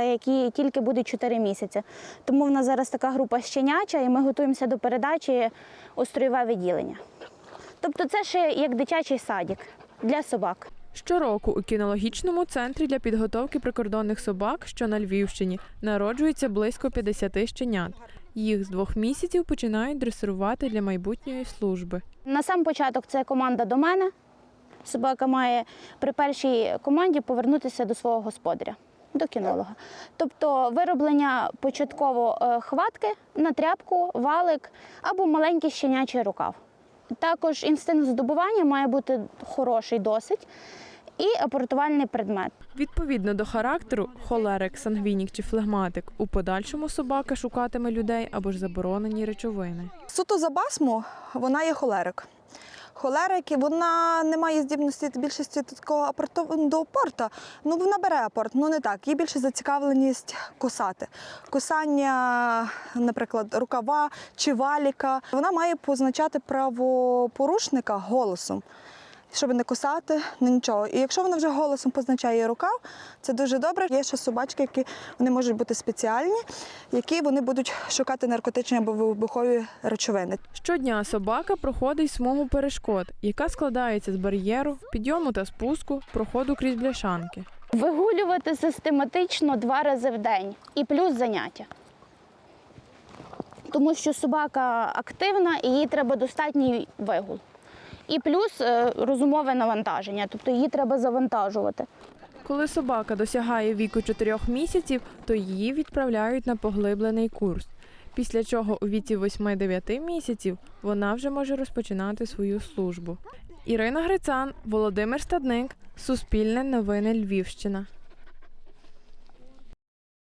які тільки будуть 4 місяці. Тому в нас зараз така група щеняча, і ми готуємося до передачі у строєве відділення. Тобто це ще як дитячий садик для собак. Щороку у кінологічному центрі для підготовки прикордонних собак, що на Львівщині, народжується близько 50 щенят. Їх з двох місяців починають дресирувати для майбутньої служби. На сам початок це команда до мене. Собака має при першій команді повернутися до свого господаря, до кінолога. Тобто вироблення початково е, хватки на тряпку, валик або маленький щенячий рукав. Також інстинкт здобування має бути хороший досить і апортувальний предмет. Відповідно до характеру, холерик, сангвінік чи флегматик, у подальшому собака шукатиме людей або ж заборонені речовини. Суто за басму вона є холерик. Холерик, вона не має здібності більшості такого апорту- до апорта. Ну, вона бере апорт, ну не так. Їй більше зацікавленість кусати. Кусання, наприклад, рукава чи валіка. Вона має позначати правопорушника голосом. Щоб не кусати, не нічого. І якщо вона вже голосом позначає рукав, це дуже добре. Є ще собачки, які вони можуть бути спеціальні, які вони будуть шукати наркотичні або вибухові речовини. Щодня собака проходить смугу перешкод, яка складається з бар'єру, підйому та спуску, проходу крізь бляшанки. Вигулювати систематично два рази в день і плюс заняття. Тому що собака активна і їй треба достатній вигул. І плюс е, розумове навантаження, тобто її треба завантажувати. Коли собака досягає віку 4 місяців, то її відправляють на поглиблений курс. Після чого у віці 8-9 місяців вона вже може розпочинати свою службу. Ірина Грицан, Володимир Стадник, Суспільне новини Львівщина.